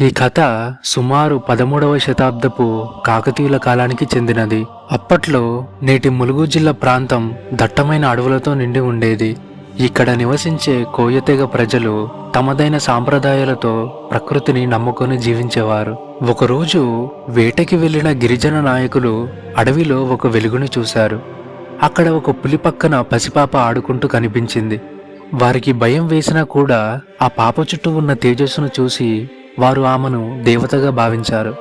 ఈ కథ సుమారు పదమూడవ శతాబ్దపు కాకతీయుల కాలానికి చెందినది. అప్పట్లో నేటి ములుగు జిల్లా ప్రాంతం దట్టమైన అడవులతో నిండి ఉండేది. ఇక్కడ నివసించే కోయతెగ ప్రజలు తమదైన సాంప్రదాయాలతో ప్రకృతిని నమ్ముకొని జీవించేవారు. ఒకరోజు వేటకి వెళ్ళిన గిరిజన నాయకులు అడవిలో ఒక వెలుగును చూశారు. అక్కడ ఒక పులి పక్కన పసిపాప ఆడుకుంటూ కనిపించింది. వారికి భయం వేసినా కూడా ఆ పాప చుట్టూ ఉన్న తేజస్సును చూసి వారు ఆమెను దేవతగా భావించారు.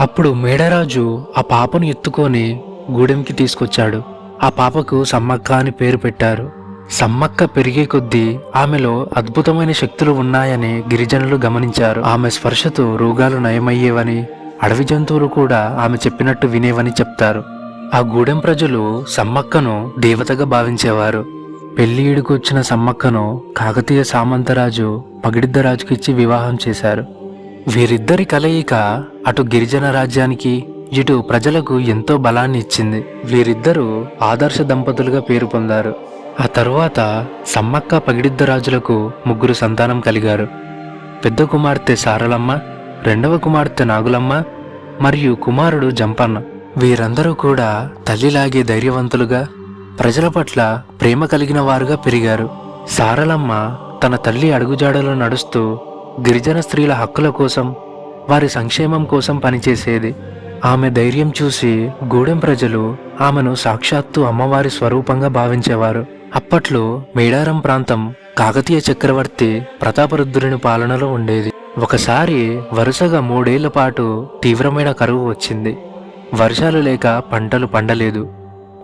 అప్పుడు మేడరాజు ఆ పాపను ఎత్తుకొని గూడెంకి తీసుకొచ్చాడు. ఆ పాపకు సమ్మక్క అని పేరు పెట్టారు. సమ్మక్క పెరిగే కొద్దీ ఆమెలో అద్భుతమైన శక్తులు ఉన్నాయని గిరిజనులు గమనించారు. ఆమె స్పర్శతో రోగాలు నయమయ్యేవని అడవి జంతువులు కూడా ఆమె చెప్పినట్టు వినేవని చెప్తారు. ఆ గూడెం ప్రజలు సమ్మక్కను దేవతగా భావించేవారు. పెళ్ళి వచ్చిన సమ్మక్కను కాకతీయ సామంతరాజు పగిడిద్దరాజుకిచ్చి వివాహం చేశారు. వీరిద్దరి కలయిక అటు గిరిజన రాజ్యానికి ఇటు ప్రజలకు ఎంతో బలాన్ని ఇచ్చింది. వీరిద్దరూ ఆదర్శ దంపతులుగా పేరు పొందారు. ఆ తరువాత సమ్మక్క పగిడిద్ద రాజులకు ముగ్గురు సంతానం కలిగారు. పెద్ద కుమార్తె సారలమ్మ రెండవ కుమార్తె నాగులమ్మ మరియు కుమారుడు జంపన్న. వీరందరూ కూడా తల్లిలాగే ధైర్యవంతులుగా ప్రజల పట్ల ప్రేమ కలిగిన వారుగా పెరిగారు. సారలమ్మ తన తల్లి అడుగుజాడలో నడుస్తూ గిరిజన స్త్రీల హక్కుల కోసం వారి సంక్షేమం కోసం పనిచేసేది. ఆమె ధైర్యం చూసి గూడెం ప్రజలు ఆమెను సాక్షాత్తు అమ్మవారి స్వరూపంగా భావించేవారు. అప్పట్లో మేడారం ప్రాంతం కాకతీయ చక్రవర్తి ప్రతాపరుద్రుని పాలనలో ఉండేది. ఒకసారి వరుసగా మూడేళ్ళ పాటు తీవ్రమైన కరువు వచ్చింది. వర్షాలు లేక పంటలు పండలేదు.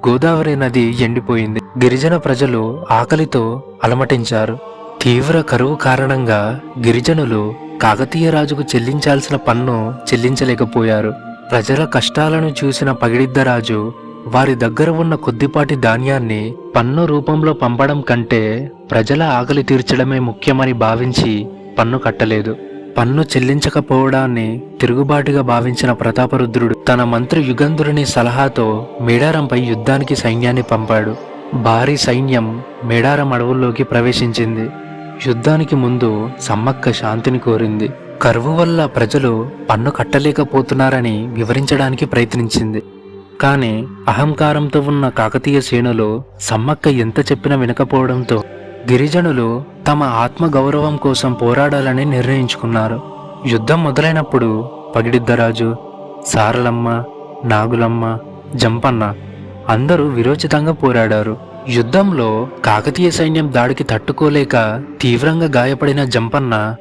గోదావరి నది ఎండిపోయింది. గిరిజన ప్రజలు ఆకలితో అలమటించారు. తీవ్ర కరువు కారణంగా గిరిజనులు కాకతీయ రాజుకు చెల్లించాల్సిన పన్ను చెల్లించలేకపోయారు. ప్రజల కష్టాలను చూసిన పగిడిద్దరాజు వారి దగ్గర ఉన్న కొద్దిపాటి ధాన్యాన్ని పన్ను రూపంలో పంపడం కంటే ప్రజల ఆకలి తీర్చడమే ముఖ్యమని భావించి పన్ను కట్టలేదు. పన్ను చెల్లించకపోవడాన్ని తిరుగుబాటుగా భావించిన ప్రతాపరుద్రుడు తన మంత్రి యుగంధుడిని సలహాతో మేడారంపై యుద్ధానికి సైన్యాన్ని పంపాడు. భారీ సైన్యం మేడారం అడవుల్లోకి ప్రవేశించింది. యుద్ధానికి ముందు సమ్మక్క శాంతిని కోరింది. కరువు వల్ల ప్రజలు పన్ను కట్టలేకపోతున్నారని వివరించడానికి ప్రయత్నించింది. కానీ అహంకారంతో ఉన్న కాకతీయ సేనలో సమ్మక్క ఎంత చెప్పినా వినకపోవడంతో గిరిజనులు తమ ఆత్మగౌరవం కోసం పోరాడాలని నిర్ణయించుకున్నారు. యుద్ధం మొదలైనప్పుడు పగిడిద్దరాజు సారలమ్మ నాగులమ్మ జంపన్న అందరూ విరోచితంగా పోరాడారు. యుద్ధంలో కాకతీయ సైన్యం దాడికి తట్టుకోలేక తీవ్రంగా గాయపడిన జంపన్న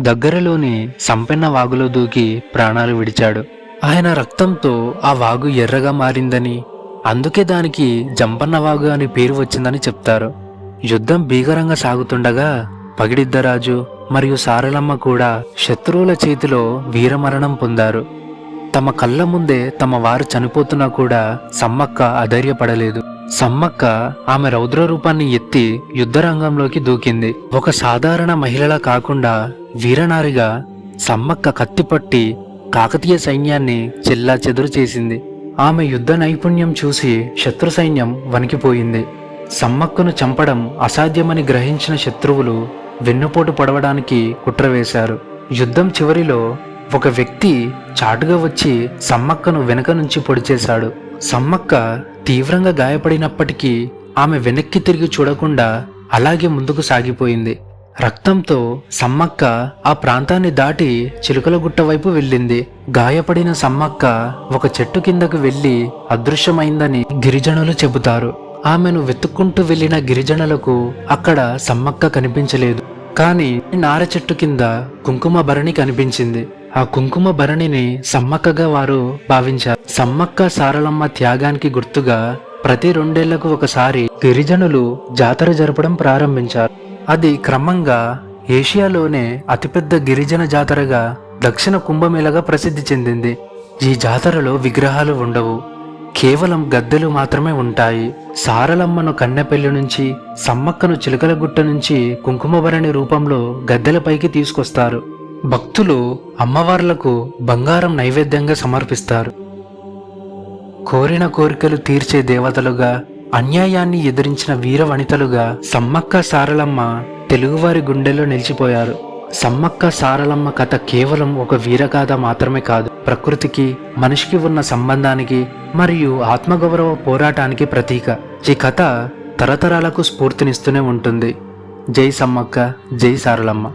దగ్గరలోని సంపెన్న వాగులో దూకి ప్రాణాలు విడిచాడు. ఆయన రక్తంతో ఆ వాగు ఎర్రగా మారిందని అందుకే దానికి జంపన్న వాగు అని పేరు వచ్చిందని చెప్తారు. యుద్ధం భీకరంగా సాగుతుండగా పగిడిద్దరాజు మరియు సారలమ్మ కూడా శత్రువుల చేతిలో వీరమరణం పొందారు. తమ కళ్ళ ముందే తమ వారు చనిపోతున్నా కూడా సమ్మక్క అధైర్యపడలేదు. సమ్మక్క ఆమె రౌద్ర రూపాన్ని ఎత్తి యుద్ధరంగంలోకి దూకింది. ఒక సాధారణ మహిళలా కాకుండా వీరనారిగా సమ్మక్క కత్తిపట్టి కాకతీయ సైన్యాన్ని చెల్లా చెదురు చేసింది. ఆమె యుద్ధ నైపుణ్యం చూసి శత్రు సైన్యం వణికిపోయింది. సమ్మక్కను చంపడం అసాధ్యమని గ్రహించిన శత్రువులు వెన్నుపోటు పడవడానికి కుట్ర వేశారు యుద్ధం చివరిలో ఒక వ్యక్తి చాటుగా వచ్చి సమ్మక్కను వెనక నుంచి పొడిచేశాడు సమ్మక్క తీవ్రంగా గాయపడినప్పటికీ ఆమె వెనక్కి తిరిగి చూడకుండా అలాగే ముందుకు సాగిపోయింది. రక్తంతో సమ్మక్క ఆ ప్రాంతాన్ని దాటి చిలుకలగుట్ట వైపు వెళ్ళింది. గాయపడిన సమ్మక్క ఒక చెట్టు కిందకు వెళ్ళి అదృశ్యమైందని గిరిజనులు చెబుతారు. ఆమెను వెతుక్కుంటూ వెళ్ళిన గిరిజనులకు అక్కడ సమ్మక్క కనిపించలేదు. కానీ నార చెట్టు కింద కుంకుమ భరణి కనిపించింది. ఆ కుంకుమ భరణిని సమ్మక్కగా వారు భావించారు. సమ్మక్క సారలమ్మ త్యాగానికి గుర్తుగా ప్రతి రెండేళ్ళకు ఒకసారి గిరిజనులు జాతర జరపడం ప్రారంభించారు. అది క్రమంగా ఏషియాలోనే అతిపెద్ద గిరిజన జాతరగా దక్షిణ కుంభమేళగా ప్రసిద్ధి చెందింది. ఈ జాతరలో విగ్రహాలు ఉండవు. కేవలం గద్దెలు మాత్రమే ఉంటాయి. సారలమ్మను కన్నెపెల్లి నుంచి సమ్మక్కను చిలకలగుట్ట నుంచి కుంకుమభరణి రూపంలో గద్దెలపైకి తీసుకొస్తారు. భక్తులు అమ్మవార్లకు బంగారం నైవేద్యంగా సమర్పిస్తారు. కోరిన కోరికలు తీర్చే దేవతలుగా అన్యాయాన్ని ఎదిరించిన వీర వనితలుగా సమ్మక్క సారలమ్మ తెలుగువారి గుండెల్లో నిలిచిపోయారు. సమ్మక్క సారలమ్మ కథ కేవలం ఒక వీరగాథ మాత్రమే కాదు. ప్రకృతికి మనిషికి ఉన్న సంబంధానికి మరియు ఆత్మగౌరవ పోరాటానికి ప్రతీక. ఈ కథ తరతరాలకు స్ఫూర్తినిస్తూనే ఉంటుంది. జై సమ్మక్క జై సారలమ్మ.